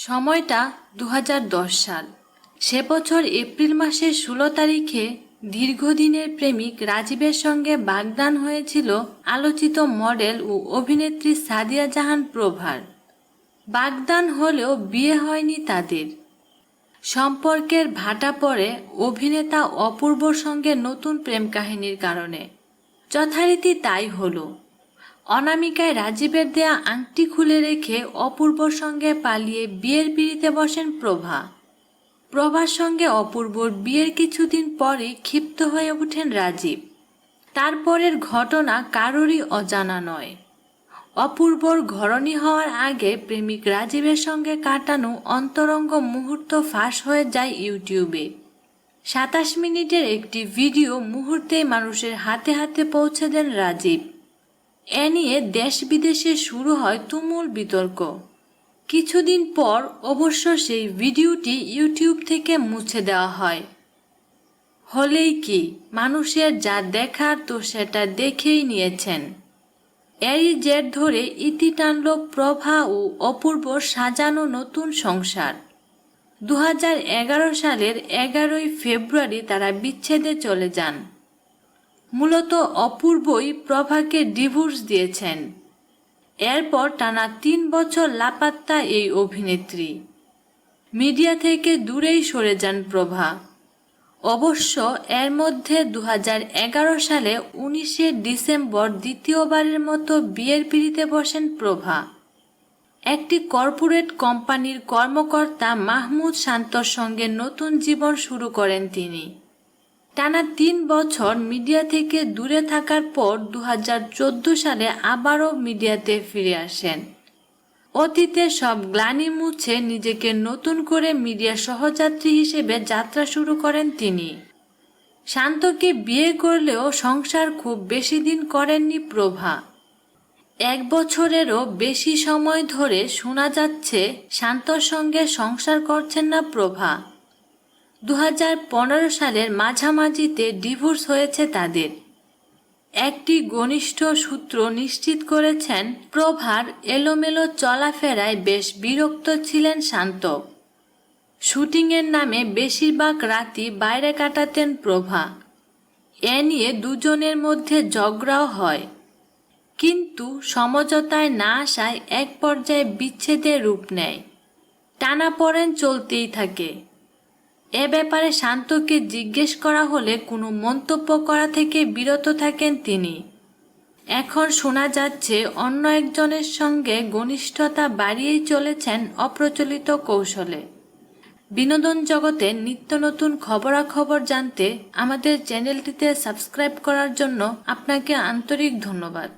সময়টা দু হাজার দশ সাল। সে বছর এপ্রিল মাসের ষোলো তারিখে দীর্ঘদিনের প্রেমিক রাজীবের সঙ্গে বাগদান হয়েছিল আলোচিত মডেল ও অভিনেত্রী সাদিয়া জাহান প্রভার। বাগদান হলেও বিয়ে হয়নি তাদের। সম্পর্কের ভাটা পড়ে অভিনেতা অপূর্বর সঙ্গে নতুন প্রেম কাহিনীর কারণে। যথারীতি তাই হলো। অনামিকায় রাজীবের দেয়া আংটি খুলে রেখে অপূর্বর সঙ্গে পালিয়ে বিয়ের পিড়িতে বসেন প্রভা। প্রভার সঙ্গে অপূর্বর বিয়ের কিছুদিন পরে ক্ষিপ্ত হয়ে ওঠেন রাজীব। তারপরের ঘটনা কারোরই অজানা নয়। অপূর্বর ঘরণী হওয়ার আগে প্রেমিক রাজীবের সঙ্গে কাটানো অন্তরঙ্গ মুহূর্ত ফাঁস হয়ে যায় ইউটিউবে। সাতাশ মিনিটের একটি ভিডিও মুহূর্তেই মানুষের হাতে হাতে পৌঁছে দেন রাজীব। এ নিয়ে দেশ বিদেশে শুরু হয় তুমুল বিতর্ক। কিছুদিন পর অবশ্য সেই ভিডিওটি ইউটিউব থেকে মুছে দেওয়া হয়। হলেই কি মানুষের যা দেখার তো সেটা দেখেই নিয়েছেন। এরই জের ধরে ইতি টানল প্রভা ও অপূর্ব সাজানো নতুন সংসার। দু হাজার এগারো সালের এগারোই ফেব্রুয়ারি তারা বিচ্ছেদে চলে যান। মূলত অপূর্বই প্রভাকে ডিভোর্স দিয়েছেন। এরপর টানা তিন বছর লাপাত্তা এই অভিনেত্রী। মিডিয়া থেকে দূরেই সরে যান প্রভা। অবশ্য এর মধ্যে দু হাজার এগারো সালে উনিশে ডিসেম্বর দ্বিতীয়বারের মতো বিয়ের পিড়িতে বসেন প্রভা। একটি কর্পোরেট কোম্পানির কর্মকর্তা মাহমুদ শান্তর সঙ্গে নতুন জীবন শুরু করেন তিনি। টানা তিন বছর মিডিয়া থেকে দূরে থাকার পর দু হাজার চোদ্দ সালে আবারও মিডিয়াতে ফিরে আসেন। অতীতে সব গ্লানি মুছে নিজেকে নতুন করে মিডিয়া সহযাত্রী হিসেবে যাত্রা শুরু করেন তিনি। শান্তকে বিয়ে করলেও সংসার খুব বেশি দিন করেননি প্রভা। এক বছরেরও বেশি সময় ধরে শোনা যাচ্ছে, শান্তর সঙ্গে সংসার করছেন না প্রভা। দু হাজার পনেরো সালের মাঝামাঝিতে ডিভোর্স হয়েছে তাদের। একটি ঘনিষ্ঠ সূত্র নিশ্চিত করেছেন, প্রভার এলোমেলো চলাফেরায় বেশ বিরক্ত ছিলেন শান্ত। শুটিংয়ের নামে বেশিরভাগ রাতি বাইরে কাটাতেন প্রভা। এ নিয়ে দুজনের মধ্যে ঝগড়াও হয়। কিন্তু সমঝোতায় না আসায় এক পর্যায়ে বিচ্ছেদের রূপ নেয়। টানাপড়েন চলতেই থাকে। এ ব্যাপারে শান্তকে জিজ্ঞেস করা হলে কোনো মন্তব্য করা থেকে বিরত থাকেন তিনি। এখন শোনা যাচ্ছে অন্য একজনের সঙ্গে ঘনিষ্ঠতা বাড়িয়েই চলেছেন অপ্রচলিত কৌশলে। বিনোদন জগতে নিত্য নতুন খবরাখবর জানতে আমাদের চ্যানেলটিতে সাবস্ক্রাইব করার জন্য আপনাকে আন্তরিক ধন্যবাদ।